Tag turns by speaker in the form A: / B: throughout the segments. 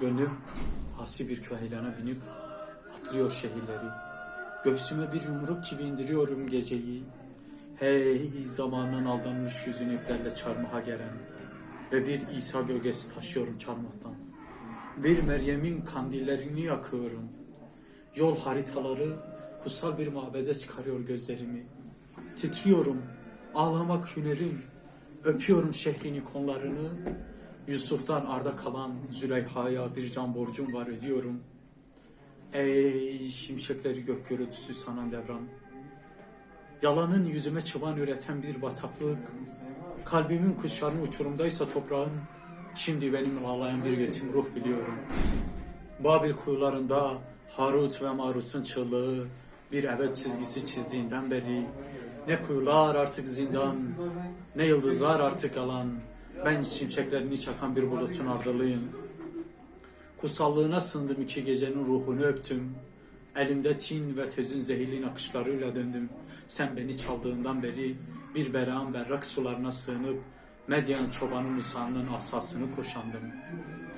A: Gönlüm asi bir köheylana binip atlıyor şehirleri. Göğsüme bir yumruk gibi indiriyorum geceyi. Hey zamanın aldanmış yüzünü iplerle çarmıha gelen ve bir İsa gölgesi taşıyorum çarmıhtan. Bir Meryem'in kandillerini yakıyorum. Yol haritaları kutsal bir mabede çıkarıyor gözlerimi. Titriyorum, ağlamak hünerim. Öpüyorum şehrin ikonlarını. Yusuf'tan arda kalan Züleyha'ya bir can borcum var ödüyorum. Ey şimşekleri gök gürültüsü sanan devran. Yalanın yüzüme çıban üreten bir bataklık. Kalbimin kuşlarını uçurumdaysa toprağın. Şimdi benim ağlayan bir yetim ruh biliyorum. Babil kuyularında Harut ve Marut'un çığlığı bir evet çizgisi çizdiğinden beri ne kuyular artık zindan ne yıldızlar artık yalan ben şimşeklerini çakan bir bulutun ardılıyım. Kutsallığına sındım iki gecenin ruhunu öptüm. Elimde tin ve tözün zehirli nakışlarıyla döndüm. Sen beni çaldığından beri bir berağın berrak sularına sığınıp Medyan çobanı Musa'nın asasını koşandım.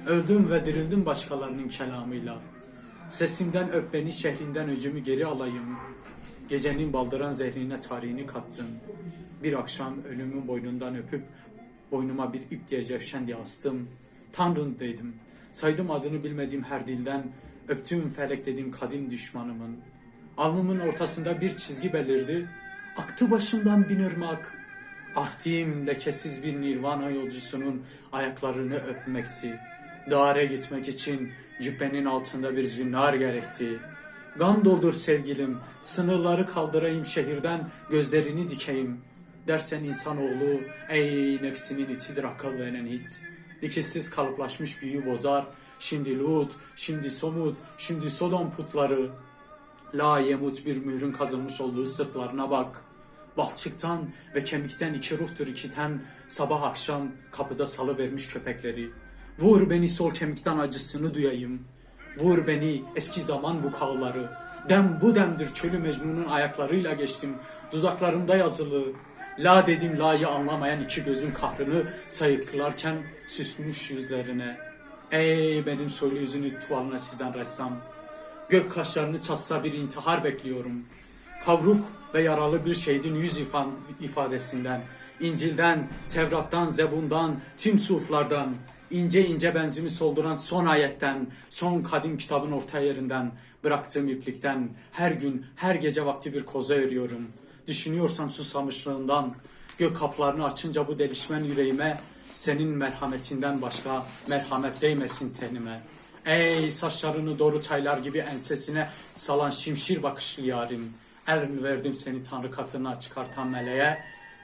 A: Öldüm ve dirildim başkalarının kelamıyla. Sesimden öp beni şehrinden öcümü geri alayım. Gecenin baldıran zehrine tarihini kattın. Bir akşam ölümün boynundan öpüp boynuma bir ip diye cevşen diye astım. Tanrın dedim. Saydım adını bilmediğim her dilden. Öptüğüm felek dediğim kadim düşmanımın. Alnımın ortasında bir çizgi belirdi. Aktı başımdan bin ırmak. Ahdim lekesiz bir nirvana yolcusunun ayaklarını öpmeksi. Dağara gitmek için cübbenin altında bir zünnar gerekti. Gam doldur sevgilim, sınırları kaldırayım şehirden, gözlerini dikeyim. Dersen insanoğlu, ey nefsinin itidir akıl veren hit. Dikişsiz kalıplaşmış büyü bozar, şimdi Lut, şimdi Somut, şimdi Sodom putları. La yemut bir mührün kazılmış olduğu sırtlarına bak. Balçıktan ve kemikten iki ruhtur ikiten sabah akşam kapıda salı vermiş köpekleri. Vur beni sol kemikten acısını duyayım. Vur beni eski zaman bu kağları. Dem bu demdir çölü Mecnun'un ayaklarıyla geçtim. Dudaklarımda yazılı. La dedim la'yı anlamayan iki gözün kahrını sayıklarken süsmüş yüzlerine. Ey benim soylu yüzünü tuvalına çizen ressam. Gök kaşlarını çatsa bir intihar bekliyorum. Kavruk ve yaralı bir şehidin yüz ifadesinden, İncil'den, Tevrat'tan, Zebun'dan, tüm suflardan, ince ince benzimi solduran son ayetten, son kadim kitabın orta yerinden, bıraktığım iplikten, her gün, her gece vakti bir koza örüyorum. Düşünüyorsam susamışlığından, gök kaplarını açınca bu delişmen yüreğime, senin merhametinden başka merhamet değmesin tenime. Ey saçlarını doğru çaylar gibi ensesine salan şimşir bakışlı yarim. El mi verdim seni Tanrı katına çıkartan meleğe?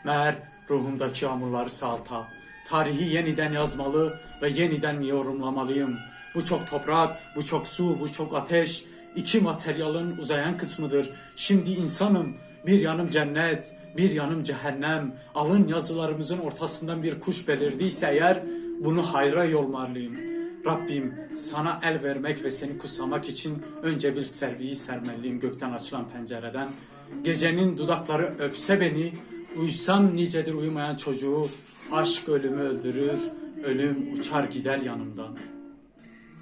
A: Meğer ruhumdaki yağmurları salta. Tarihi yeniden yazmalı ve yeniden yorumlamalıyım. Bu çok toprak, bu çok su, bu çok ateş. İki materyalın uzayan kısmıdır. Şimdi insanım, bir yanım cennet, bir yanım cehennem. Alın yazılarımızın ortasından bir kuş belirdiyse eğer bunu hayra yolmalıyım. Rabbim sana el vermek ve seni kutsamak için önce bir serviyi sermeliyim gökten açılan pencereden. Gecenin dudakları öpse beni, uysam nicedir uyumayan çocuğu, aşk ölümü öldürür, ölüm uçar gider yanımdan.''